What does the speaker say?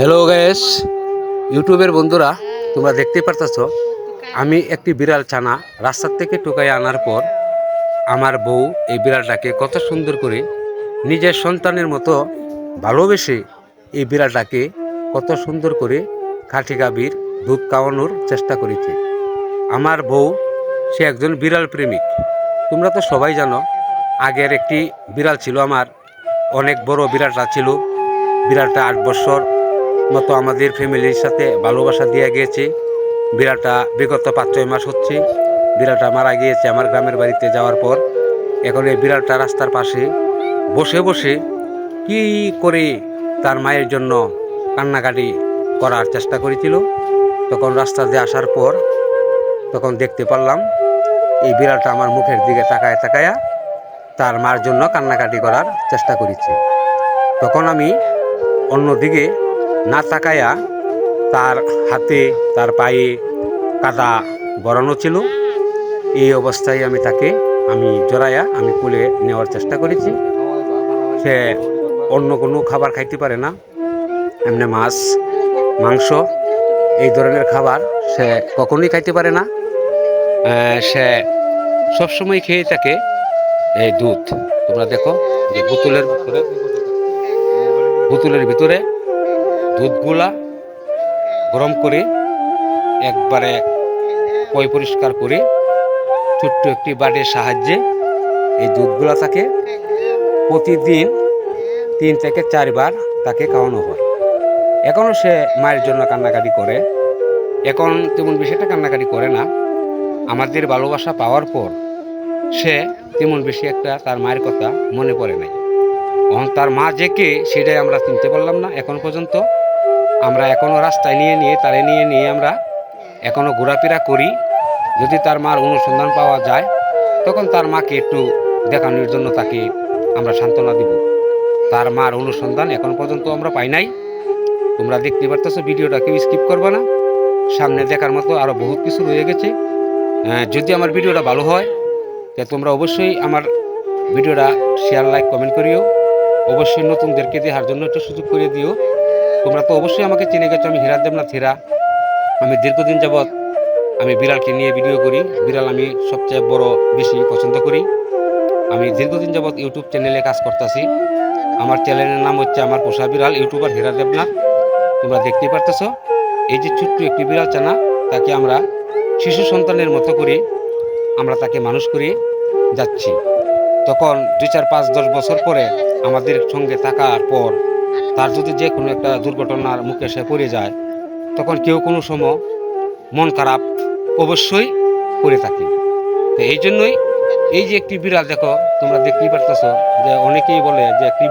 Hello gas ইউটিউবের বন্ধুরা, তোমরা দেখতে পারতেছ, আমি একটি বিড়াল ছানা রাস্তার থেকে টোকাই আনার পর আমার বউ এই বিড়ালটাকে কত সুন্দর করে নিজের সন্তানের মতো ভালোবেসে এই বিড়ালটাকে কত সুন্দর করে খাঁটি গাভীর দুধ খাওয়ানোর চেষ্টা করেছে। আমার বউ, সে একজন বিড়াল প্রেমিক। তোমরা তো সবাই জানো, আগের একটি বিড়াল ছিল আমার, অনেক বড় বিড়ালটা ছিল, বিড়ালটা আট বছর মতো আমাদের ফ্যামিলির সাথে ভালোবাসা দিয়ে গিয়েছে। বিড়ালটা বিগত পাঁচ ছয় মাস হচ্ছে। বিড়ালটা মারা গিয়েছে আমার গ্রামের বাড়িতে যাওয়ার পর। এখন এই বিড়ালটা রাস্তার পাশে বসে বসে কি করে তার মায়ের জন্য কান্নাকাটি করার চেষ্টা করেছিল। তখন রাস্তা দিয়ে আসার পর তখন দেখতে পারলাম, এই বিড়ালটা আমার মুখের দিকে তাকায় তাকায়া তার মার জন্য কান্নাকাটি করার চেষ্টা করেছে। তখন আমি অন্যদিকে না তাকায়া তার হাতে, তার পায়ে কাদা বরানো ছিল। এই অবস্থায় আমি তাকে, আমি জড়াইয়া আমি কুলে নেওয়ার চেষ্টা করেছি। সে অন্য কোনো খাবার খাইতে পারে না। এমনি মাছ, মাংস, এই ধরনের খাবার সে কখনোই খাইতে পারে না। সে সবসময় খেয়ে থাকে এই দুধ। তোমরা দেখো যে বোতলের ভিতরে বোতলের ভিতরে দুধগুলা গরম করে একবারে পয় পরিষ্কার করে ছোট্ট একটি বাটির সাহায্যে এই দুধগুলা তাকে প্রতিদিন তিন থেকে চারবার তাকে খাওয়ানো হয়। এখনও সে মায়ের জন্য কান্নাকাটি করে। এখন তেমন বেশি একটা কান্নাকাটি করে না। আমাদের ভালোবাসা পাওয়ার পর সে তেমন বেশি একটা তার মায়ের কথা মনে পড়ে নাই। তার মা যে কে সেটাই আমরা চিনতে পারলাম না, এখন পর্যন্ত। আমরা এখনও রাস্তায় নিয়ে নিয়ে তারে নিয়ে নিয়ে আমরা এখনও ঘোরাফেরা করি। যদি তার মার অনুসন্ধান পাওয়া যায়, তখন তার মাকে একটু দেখানোর জন্য তাকে আমরা সান্ত্বনা দিব। তার মার অনুসন্ধান এখন পর্যন্ত আমরা পাই নাই। তোমরা দেখতে পারতেছো ভিডিওটা কেউ স্কিপ করবে না। সামনে দেখার মতো আরও বহুত কিছু রয়ে গেছে। যদি আমার ভিডিওটা ভালো হয়, তা তোমরা অবশ্যই আমার ভিডিওটা শেয়ার লাইক কমেন্ট করিও। অবশ্যই নতুনদেরকে দেওয়ার জন্য একটু সুযোগ করে দিও। তোমরা তো অবশ্যই আমাকে চিনে গেছো, আমি হীরা দেবনাথ হীরা। আমি দীর্ঘদিন যাবৎ আমি বিড়ালকে নিয়ে ভিডিও করি। বিড়াল আমি সবচেয়ে বড় বেশি পছন্দ করি। আমি দীর্ঘদিন যাবৎ ইউটিউব চ্যানেলে কাজ করতেছি। আমার চ্যানেলের নাম হচ্ছে আমার পোষা বিড়াল, ইউটিউবার হীরা দেবনাথ। তোমরা দেখতে পারতেছো, এই যে ছোট্ট একটি বিড়াল চানা, তাকে আমরা শিশু সন্তানের মতো করে আমরা তাকে মানুষ করে যাচ্ছি। তখন দুই চার পাঁচ দশ বছর পরে আমাদের সঙ্গে থাকার পর তার যদি যে কোনো একটা দুর্ঘটনার মুখে সে পড়ে যায়, তখন কেউ কোনো সময় মন খারাপ অবশ্যই করে থাকে। তো এই জন্যই এই যে একটি বিড়াল দেখো, তোমরা দেখতেই পারতেছ যে অনেকেই বলে যে একটি